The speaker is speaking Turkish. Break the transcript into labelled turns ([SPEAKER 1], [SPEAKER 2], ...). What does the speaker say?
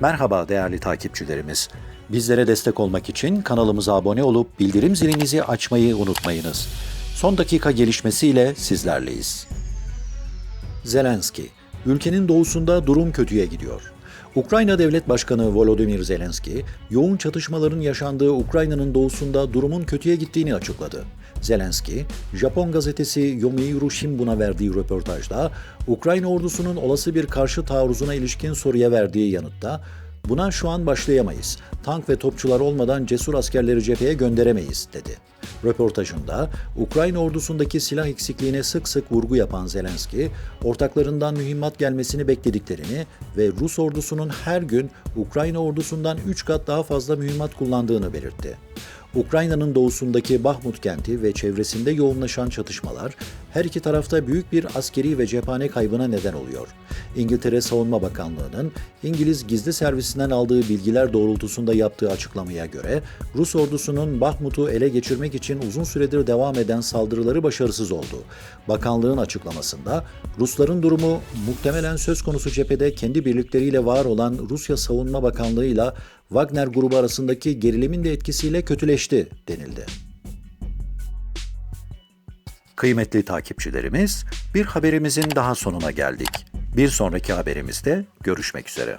[SPEAKER 1] Merhaba değerli takipçilerimiz. Bizlere destek olmak için kanalımıza abone olup bildirim zilinizi açmayı unutmayınız. Son dakika gelişmesiyle sizlerleyiz. Zelenski, ülkenin doğusunda durum kötüye gidiyor. Ukrayna Devlet Başkanı Volodymyr Zelenski, yoğun çatışmaların yaşandığı Ukrayna'nın doğusunda durumun kötüye gittiğini açıkladı. Zelenski, Japon gazetesi Yomiuri Shimbun'a verdiği röportajda, Ukrayna ordusunun olası bir karşı taarruzuna ilişkin soruya verdiği yanıtta, Buna şu an başlayamayız. Tank ve topçular olmadan cesur askerleri cepheye gönderemeyiz, dedi. Röportajında Ukrayna ordusundaki silah eksikliğine sık sık vurgu yapan Zelenski, ortaklarından mühimmat gelmesini beklediklerini ve Rus ordusunun her gün Ukrayna ordusundan 3 kat daha fazla mühimmat kullandığını belirtti. Ukrayna'nın doğusundaki Bahmut kenti ve çevresinde yoğunlaşan çatışmalar her iki tarafta büyük bir askeri ve cephane kaybına neden oluyor. İngiltere Savunma Bakanlığı'nın İngiliz gizli servisinden aldığı bilgiler doğrultusunda yaptığı açıklamaya göre Rus ordusunun Bahmut'u ele geçirmek için uzun süredir devam eden saldırıları başarısız oldu. Bakanlığın açıklamasında Rusların durumu muhtemelen söz konusu cephede kendi birlikleriyle var olan Rusya Savunma Bakanlığı ile Wagner grubu arasındaki gerilimin de etkisiyle kötüleşti denildi. Kıymetli takipçilerimiz, bir haberimizin daha sonuna geldik. Bir sonraki haberimizde görüşmek üzere.